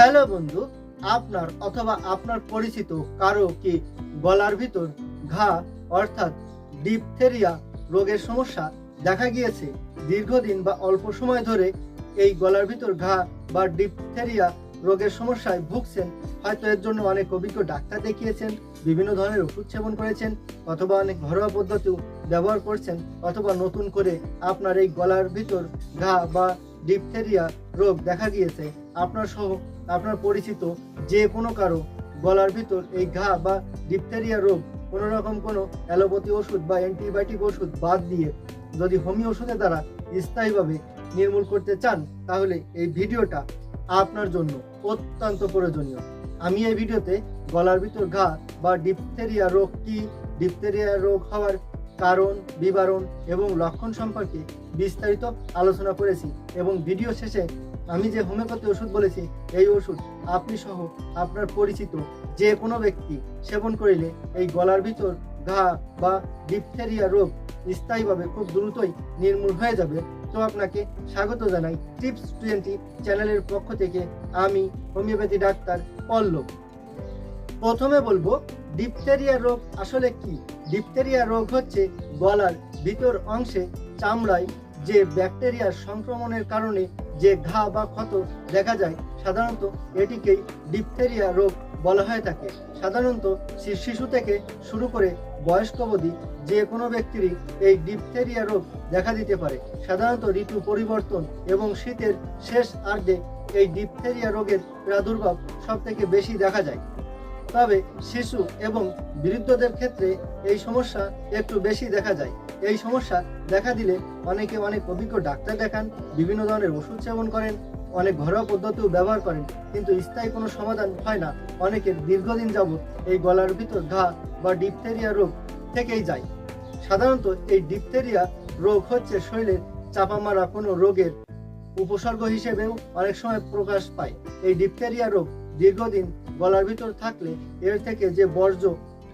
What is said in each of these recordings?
Hello বন্ধু, আপনার অথবা আপনার পরিচিত কারও কি গলার ভিতর ঘা অর্থাৎ ডিপথেরিয়া রোগের সমস্যা দেখা গিয়েছে? দীর্ঘদিন বা অল্প সময় ধরে এই গলার ভিতর ঘা বা ডিপথেরিয়া রোগের সমস্যায় ভুগছেন। হয়তো এর জন্য অনেক অভিজ্ঞ ডাক্তার দেখিয়েছেন, বিভিন্ন ধরনের ওষুধ সেবন করেছেন, অথবা অনেক ঘরোয়া পদ্ধতিও ব্যবহার করছেন, অথবা নতুন করে আপনার এই গলার ভিতর ঘা বা ডিপথেরিয়া রোগ দেখা গিয়েছে। আপনার সহ আপনার পরিচিত যে কোনো কারও গলার ভিতর এই ঘা বা ডিপথেরিয়া রোগ, কোনো রকম কোনো অ্যালোপ্যাথি ওষুধ বা অ্যান্টিবায়োটিক ওষুধ বাদ দিয়ে যদি হোমি ওষুধের দ্বারা স্থায়ীভাবে নির্মূল করতে চান, তাহলে এই ভিডিওটা আপনার জন্য অত্যন্ত প্রয়োজনীয়। আমি এই ভিডিওতে গলার ভিতর ঘা বা ডিপথেরিয়া রোগ কি ডিপথেরিয়া রোগ হওয়ার কারণ, বিবরণ এবং লক্ষণ সম্পর্কে বিস্তারিত আলোচনা করেছি এবং ভিডিও শেষে আমি যে হোমিওপ্যাথি ওষুধ বলেছি, এই ওষুধ আপনি সহ আপনার পরিচিত যে কোনো ব্যক্তি সেবন করিলে এই গলার ভিতর ঘা বা ডিপথেরিয়া রোগ স্থায়ীভাবে খুব দ্রুতই নির্মূল হয়ে যাবে। তো আপনাকে স্বাগত জানাই টিপস টোয়েন্টি চ্যানেলের পক্ষ থেকে আমি হোমিওপ্যাথি ডাক্তার পল্লব। প্রথমে বলব ডিপথেরিয়া রোগ আসলে কি? ডিপথেরিয়া রোগ হচ্ছে গলার ভিতর অংশে চামড়ায় যে ব্যাকটেরিয়ার সংক্রমণের কারণে যে ঘা বা ক্ষত দেখা যায়, সাধারণত এটিকেই ডিপথেরিয়া রোগ বলা হয়ে থাকে। সাধারণত শিশু থেকে শুরু করে বয়স্ক অবধি যে কোনো ব্যক্তিরই এই ডিপথেরিয়া রোগ দেখা দিতে পারে। সাধারণত ঋতু পরিবর্তন এবং শীতের শেষ আর্ধে এই ডিপথেরিয়া রোগের প্রাদুর্ভাব সব থেকে বেশি দেখা যায়। তবে শিশু এবং বৃদ্ধদের ক্ষেত্রে এই সমস্যা একটু বেশি দেখা যায়। এই সমস্যা দেখা দিলে অনেকে অনেক অভিজ্ঞ ডাক্তার দেখান, বিভিন্ন ধরনের ওষুধ সেবন করেন, অনেক ঘরোয়া পদ্ধতিও ব্যবহার করেন, কিন্তু স্থায়ী কোনো সমাধান হয় না। অনেকের দীর্ঘদিন যাবৎ এই গলার ভিতর ঘা বা ডিপথেরিয়া রোগ থেকেই যায়। সাধারণত এই ডিপথেরিয়া রোগ হচ্ছে শরীরের চাপা মারা কোনো রোগের উপসর্গ হিসেবেও অনেক সময় প্রকাশ পায়। এই ডিপথেরিয়া রোগ দীর্ঘদিন গলার ভিতর থাকলে এর থেকে যে বর্জ্য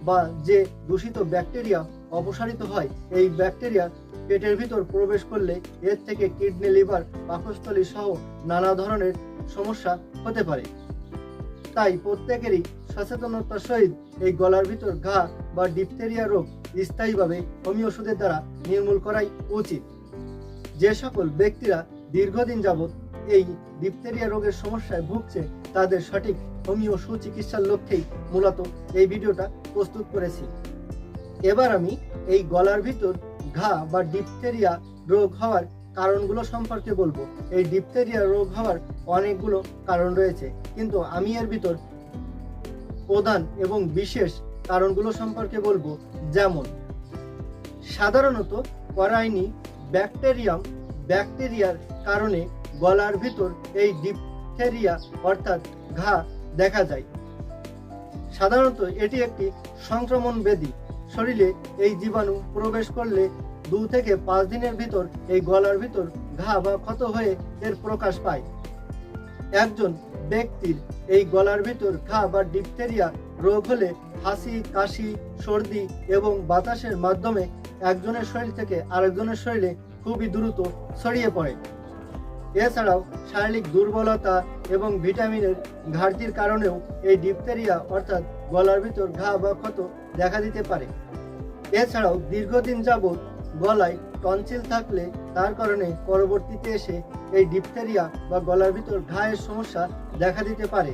বা যে দূষিত ব্যাকটেরিয়া অপসারিত হয়, এই ব্যাকটেরিয়া পেটের ভিতর প্রবেশ করলে এর থেকে কিডনি, লিভার, পাকস্থলী সহ নানা ধরনের সমস্যা হতে পারে। তাই প্রত্যেকেরই সচেতনতার সহিত এই গলার ভিতর ঘা বা ডিপথেরিয়া রোগ স্থায়ীভাবে হোমি ওষুধের দ্বারা নির্মূল করাই উচিত। যে সকল ব্যক্তিরা দীর্ঘদিন যাবৎ এই ডিপথেরিয়া রোগের সমস্যায় ভুগছে তাদের সঠিক হোমিও সুচিকিৎসার লক্ষ্যেই মূলত এই ভিডিওটা প্রস্তুত করেছি। এবার আমি এই গলার ভিতর ঘা বা ডিপথেরিয়া রোগ হওয়ার কারণগুলো সম্পর্কে বলব। এই ডিপথেরিয়া রোগ হওয়ার অনেকগুলো কারণ রয়েছে, কিন্তু আমি এর ভিতর প্রধান এবং বিশেষ কারণগুলো সম্পর্কে বলব। যেমন, সাধারণত পরাইনি ব্যাকটেরিয়াম ব্যাকটেরিয়ার কারণে গলার ভিতর এই ডিপথেরিয়া অর্থাৎ ঘা দেখা যায়। সাধারণত এটি একটি সংক্রমণ ব্যাধি শরীরে এই জীবাণু প্রবেশ করলে দু থেকে পাঁচ দিনের ভিতর এই গলার ভিতর ঘা বা ক্ষত হয়ে এর প্রকাশ পায়। একজন ব্যক্তির এই গলার ভিতর ঘা বা ডিপথেরিয়া রোগ হলে হাসি, কাশি, সর্দি এবং বাতাসের মাধ্যমে একজনের শরীর থেকে আরেকজনের শরীরে খুবই দ্রুত ছড়িয়ে পড়ে। এছাড়াও শারীরিক দুর্বলতা এবং ভিটামিনের ঘাটতির কারণেও এই ডিপথেরিয়া অর্থাৎ গলার ভিতর ঘা বা ক্ষত দেখা দিতে পারে। এছাড়াও দীর্ঘদিন যাবৎ গলায় টনসিল থাকলে তার কারণে পরবর্তীতে এসে এই ডিপথেরিয়া বা গলার ভিতর ঘায়ের সমস্যা দেখা দিতে পারে।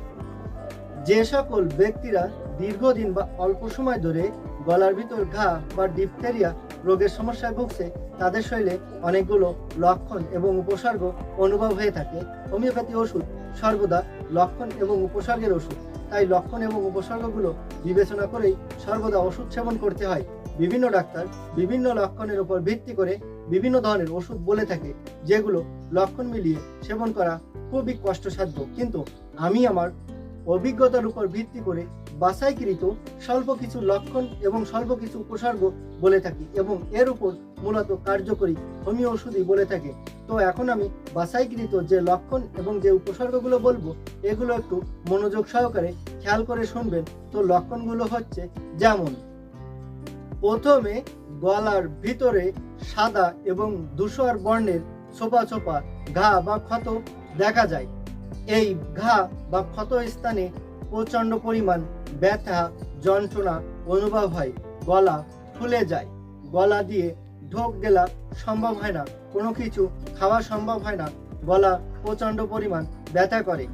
যে সকল ব্যক্তিরা দীর্ঘদিন বা অল্প সময় ধরে গলার ভিতর ঘা বা ডিপথেরিয়া রোগের সমস্যায় ভুগছে, তাদের শরীরে অনেকগুলো লক্ষণ এবং উপসর্গ অনুভব হয়ে থাকে। হোমিওপ্যাথি ওষুধ সর্বদা লক্ষণ এবং উপসর্গের ওষুধ। তাই লক্ষণ এবং উপসর্গগুলো বিবেচনা করেই সর্বদা ওষুধ সেবন করতে হয়। বিভিন্ন ডাক্তার বিভিন্ন লক্ষণের উপর ভিত্তি করে বিভিন্ন ধরনের ওষুধ বলে থাকে, যেগুলো লক্ষণ মিলিয়ে সেবন করা খুবই কষ্টসাধ্য। কিন্তু আমি আমার অভিজ্ঞতার উপর ভিত্তি করে বাছাইকৃত স্বল্প কিছু লক্ষণ এবং স্বল্প কিছু উপসর্গ বলে থাকি এবং এর উপর মূলত কার্যকরী হোমিও ওষুধই বলে থাকে। তো এখন আমি বাছাইকৃত যে লক্ষণ এবং যে উপসর্গগুলো বলব, এগুলো একটু মনোযোগ সহকারে খেয়াল করে শুনবেন। তো লক্ষণগুলো হচ্ছে যেমন, প্রথমে গলার ভিতরে সাদা এবং ধূসর বর্ণের ছোপা ছোপা ঘা বা ক্ষত দেখা যায়। এই ঘা বা ক্ষত স্থানে প্রচণ্ড পরিমাণ ব্যথা, যন্ত্রণা অনুভব হয়। গলা ফুলে যায়। গলা দিয়ে ঢোক গেলা সম্ভব হয় না। কোনো কিছু খাওয়া সম্ভব হয় না। গলা প্রচণ্ড পরিমাণ ব্যথা করে।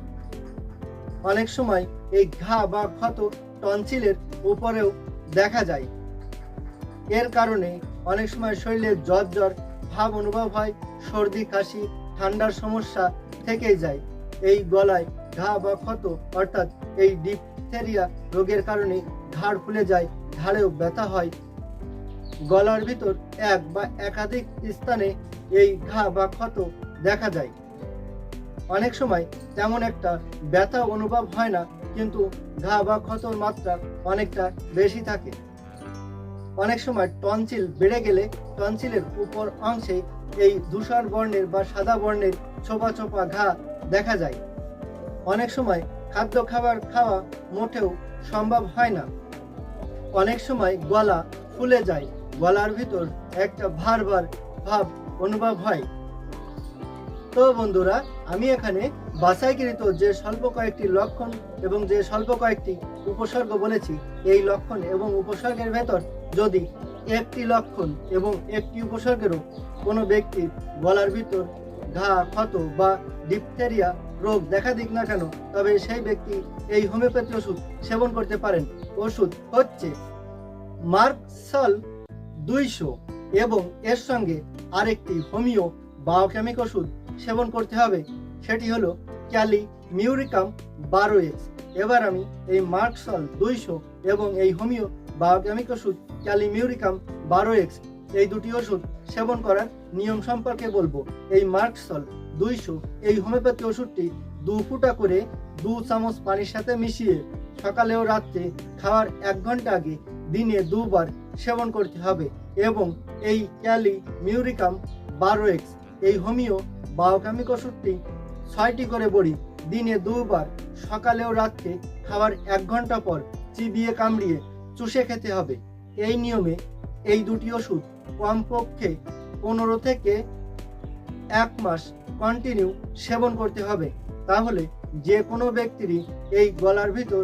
অনেক সময় এই ঘা বা ক্ষত টনসিলের উপরেও দেখা যায়। এর কারণে অনেক সময় শরীরে জ্বর জ্বর ভাব অনুভব হয়, সর্দি, কাশি, ঠান্ডার সমস্যা থেকেই যায়। এই গলায় ঘা বা ক্ষত, অর্থাৎ এই ডিপথেরিয়া রোগের কারণে ঘাড় ফুলে যায়, ঘাড়েও ব্যথা হয়। গলার ভিতর এক বা একাধিক স্থানে এই ঘা বা ক্ষত দেখা যায়। অনেক সময় তেমন একটা ব্যথা অনুভব হয় না, কিন্তু ঘা বা ক্ষতর মাত্রা অনেকটা বেশি থাকে। অনেক সময় টনসিল বেড়ে গেলে টনসিলের উপর অংশে এই ধূসর বর্ণের বা সাদা বর্ণের ছোপা ছোপা ঘা দেখা যায়। অনেক সময় খাদ্য খাবার খাওয়া মোটেও সম্ভব হয় না। অনেক সময় গলা ফুলে যায়, গলার ভিতর একটা ভার ভার ভাব অনুভব হয়। তো বন্ধুরা, আমি এখানে বাছাইকৃত যে স্বল্প কয়েকটি লক্ষণ এবং যে স্বল্প কয়েকটি উপসর্গ বলেছি, এই লক্ষণ এবং উপসর্গের ভেতর যদি একটি লক্ষণ এবং একটি উপসর্গেরও কোনো ব্যক্তির গলার ভিতর ঘা, ক্ষত বা ডিপথেরিয়া রোগ দেখা দিক না কেন, তবে সেই ব্যক্তি এই হোমিওপ্যাথি ওষুধ সেবন করতে পারেন। ওষুধ হচ্ছে মার্কসল দুইশো এবং এর সঙ্গে আরেকটি হোমিও বায়োকেমিক ওষুধ সেবন করতে হবে। সেটি হলো ক্যালি মিউরিকাম বারো এক্স। এবার আমি এই মার্কসল দুইশো এবং এই হোমিও বায়োকেমিক ওষুধ ক্যালি মিউরিকাম বারো এক্স এই দুটি ওষুধ সেবন করার নিয়ম সম্পর্কে বলব। এই মার্কসল দুইশো। এই হোমিওপ্যাথি ওষুধটি দু ফুটা করে দু চামচ পানির সাথে মিশিয়ে সকালে ও রাত্রে খাওয়ার এক ঘণ্টা আগে দিনে দুবার সেবন করতে হবে এবং এই ক্যালি মিউরিকাম বারো এক্স এই হোমিও বায়োকেমিক ওষুধটি ছয়টি করে বড়ি দিনে দুবার সকালে ও রাত্রে খাওয়ার এক ঘণ্টা পর চিবিয়ে কামড়িয়ে চুষে খেতে হবে। এই নিয়মে এই দুটি ওষুধ কমপক্ষে পনেরো থেকে এক মাস কন্টিনিউ সেবন করতে হবে। তাহলে যে কোনো ব্যক্তিরই এই গলার ভিতর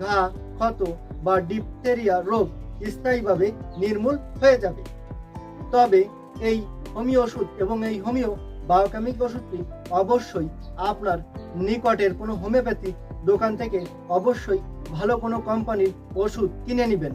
ঘা, ক্ষত বা ডিপথেরিয়া রোগ স্থায়ীভাবে নির্মূল হয়ে যাবে। তবে এই হোমিও ওষুধ এবং এই হোমিও বায়োকেমিক ওষুধটি অবশ্যই আপনার নিকটের কোনো হোমিওপ্যাথি দোকান থেকে অবশ্যই ভালো কোনো কোম্পানির ওষুধ কিনে নেবেন।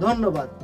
ধন্যবাদ।